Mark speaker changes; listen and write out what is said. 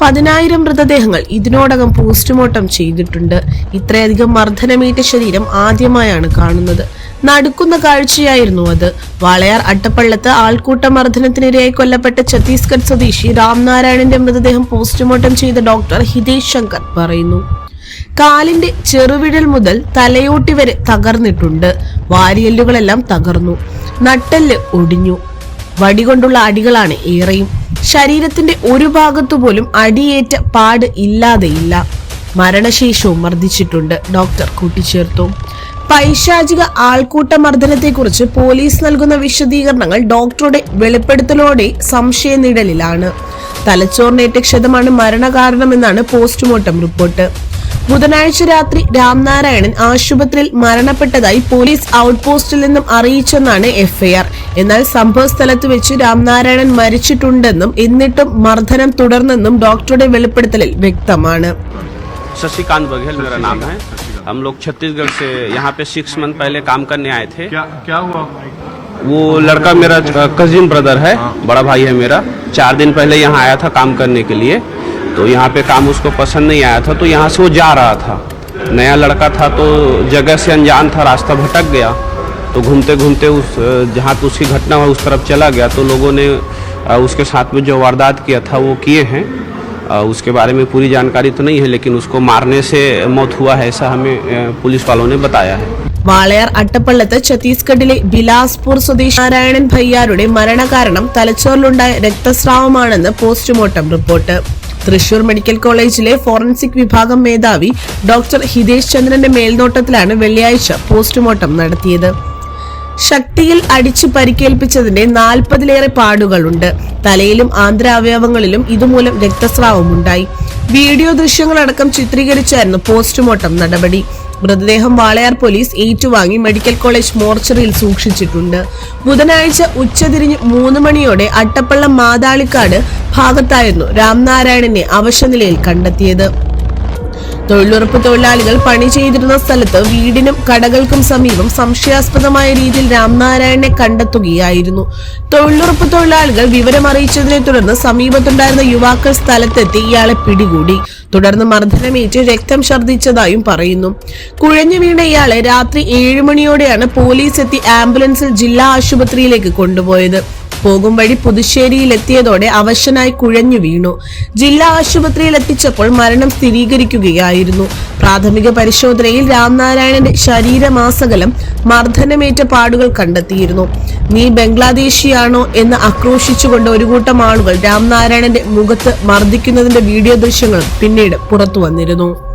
Speaker 1: പതിനായിരം മൃതദേഹങ്ങൾ ഇതിനോടകം പോസ്റ്റ്മോർട്ടം ചെയ്തിട്ടുണ്ട്. ഇത്രയധികം മർദ്ദനമേറ്റ ശരീരം ആദ്യമായാണ് കാണുന്നത്. നടുക്കുന്ന കാഴ്ചയായിരുന്നു അത്. വാളയാർ അട്ടപ്പള്ളത്ത് ആൾക്കൂട്ട മർദ്ദനത്തിനിരയായി കൊല്ലപ്പെട്ട ഛത്തീസ്ഗഡ് സ്വദേശി രാംനാരായണന്റെ മൃതദേഹം പോസ്റ്റ്മോർട്ടം ചെയ്ത ഡോക്ടർ ഹിതേഷ് ശങ്കർ പറയുന്നു. കാലിന്റെ ചെറുവിഴൽ മുതൽ തലയോട്ടി വരെ തകർന്നിട്ടുണ്ട്. വാരിയല്ലുകളെല്ലാം തകർന്നു. നട്ടെല്ല് ഒടിഞ്ഞു. വടികൊണ്ടുള്ള അടികളാണ് ഏറെയും. ശരീരത്തിന്റെ ഒരു ഭാഗത്തു പോലും അടിയേറ്റ പാട് ഇല്ലാതെയില്ല. മരണശേഷവും മർദ്ദിച്ചിട്ടുണ്ട്. ഡോക്ടർ കൂട്ടിച്ചേർത്തു. പൈശാചിക ആൾക്കൂട്ട മർദ്ദനത്തെക്കുറിച്ച് പോലീസ് നൽകുന്ന വിശദീകരണങ്ങൾ ഡോക്ടറുടെ വെളിപ്പെടുത്തലോടെ സംശയനിഴലിലാണ്. തലച്ചോറിനേറ്റ ക്ഷതമാണ് മരണകാരണമെന്നാണ് പോസ്റ്റ്മോർട്ടം റിപ്പോർട്ട്. ബുധനാഴ്ച രാത്രി രാംനാരായണൻ ആശുപത്രിയിൽ മരണപ്പെട്ടതായി പോലീസ് ഔട്ട് പോസ്റ്റിൽ നിന്നും അറിയിച്ചെന്നാണ് എഫ്ഐആർ എന്നാൽ സംഭവ സ്ഥലത്ത് വെച്ച് രാംനാരായണൻ മരിച്ചിട്ടുണ്ടെന്നും എന്നിട്ടും മർദ്ദനം തുടർന്നെന്നും ഡോക്ടറുടെ വെളിപ്പെടുത്തലിൽ വ്യക്തമാണ്
Speaker 2: शशिकांत बघेल मेरा नाम है हम लोग छत्तीसगढ़ से यहाँ पे सिक्स मंथ पहले काम करने आए थे
Speaker 3: क्या क्या हुआ
Speaker 2: वो लड़का मेरा कजिन ब्रदर है बड़ा भाई है मेरा चार दिन पहले यहाँ आया था काम करने के लिए तो यहाँ पे काम उसको पसंद नहीं आया था तो यहाँ से वो जा रहा था नया लड़का था तो जगह से अनजान था रास्ता भटक गया तो घूमते घूमते उस जहाँ पे उसकी घटना हुआ उस तरफ चला गया तो लोगों ने अ, उसके साथ में जो वारदात किया था वो किए हैं अ, उसके बारे में पूरी जानकारी तो नहीं है लेकिन उसको मारने से मौत हुआ है ऐसा हमें अ, पुलिस वालों ने बताया है
Speaker 1: വാളയാർ അട്ടപ്പള്ളത്ത് ഛത്തീസ്ഗഡിലെ ബിലാസ്പൂർ സ്വദേശി നാരായണൻ ഭയ്യാരുടെ മരണകാരണം തലച്ചോറിലുണ്ടായ രക്തസ്രാവമാണെന്ന് പോസ്റ്റ്മോർട്ടം റിപ്പോർട്ട് തൃശൂർ മെഡിക്കൽ കോളേജിലെ ഫോറൻസിക് വിഭാഗം മേധാവി ഡോക്ടർ ഹിതേഷ് ചന്ദ്രന്റെ മേൽനോട്ടത്തിലാണ് വെള്ളിയാഴ്ച പോസ്റ്റ്മോർട്ടം നടത്തിയത്. ശക്തിയിൽ അടിച്ചു പരിക്കേൽപ്പിച്ചതിന്റെ നാൽപ്പതിലേറെ പാടുകളുണ്ട്. തലയിലും ആന്തര അവയവങ്ങളിലും ഇതുമൂലം രക്തസ്രാവമുണ്ടായി. വീഡിയോ ദൃശ്യങ്ങളടക്കം ചിത്രീകരിച്ചായിരുന്നു പോസ്റ്റ്മോർട്ടം നടപടി. മൃതദേഹം വാളയാർ പോലീസ് ഏറ്റുവാങ്ങി മെഡിക്കൽ കോളേജ് മോർച്ചറിയിൽ സൂക്ഷിച്ചിട്ടുണ്ട്. ബുധനാഴ്ച ഉച്ചതിരിഞ്ഞ് മൂന്ന് മണിയോടെ അട്ടപ്പള്ളം മാതാളിക്കാട് ഭാഗത്തായിരുന്നു രാംനാരായണനെ അവശനിലയിൽ കണ്ടെത്തിയത്. തൊഴിലുറപ്പ് തൊഴിലാളികൾ പണി ചെയ്തിരുന്ന സ്ഥലത്ത് വീടിനും കടകൾക്കും സമീപം സംശയാസ്പദമായ രീതിയിൽ രാംനാരായണനെ കണ്ടെത്തുകയായിരുന്നു. തൊഴിലുറപ്പ് തൊഴിലാളികൾ വിവരം അറിയിച്ചതിനെ തുടർന്ന് സമീപത്തുണ്ടായിരുന്ന യുവാക്കൾ സ്ഥലത്തെത്തി ഇയാളെ പിടികൂടി. തുടർന്ന് മർദ്ദനമേറ്റ് രക്തം ഛർദ്ദിച്ചതായും പറയുന്നു. കുഴഞ്ഞു വീണ ഇയാളെ രാത്രി ഏഴുമണിയോടെയാണ് പോലീസ് എത്തി ആംബുലൻസിൽ ജില്ലാ ആശുപത്രിയിലേക്ക് കൊണ്ടുപോയത്. പോകും വഴി പുതുശ്ശേരിയിലെത്തിയതോടെ അവശനായി കുഴഞ്ഞു വീണു. ജില്ലാ ആശുപത്രിയിൽ എത്തിച്ചപ്പോൾ മരണം സ്ഥിരീകരിക്കുകയായിരുന്നു. പ്രാഥമിക പരിശോധനയിൽ രാംനാരായണന്റെ ശരീരമാസകലം മർദ്ദനമേറ്റ പാടുകൾ കണ്ടെത്തിയിരുന്നു. നീ ബംഗ്ലാദേശിയാണോ എന്ന് ആക്രോശിച്ചുകൊണ്ട് ഒരു കൂട്ടം ആളുകൾ രാംനാരായണന്റെ മുഖത്ത് മർദ്ദിക്കുന്നതിന്റെ വീഡിയോ ദൃശ്യങ്ങളും പിന്നീട് പുറത്തു വന്നിരുന്നു.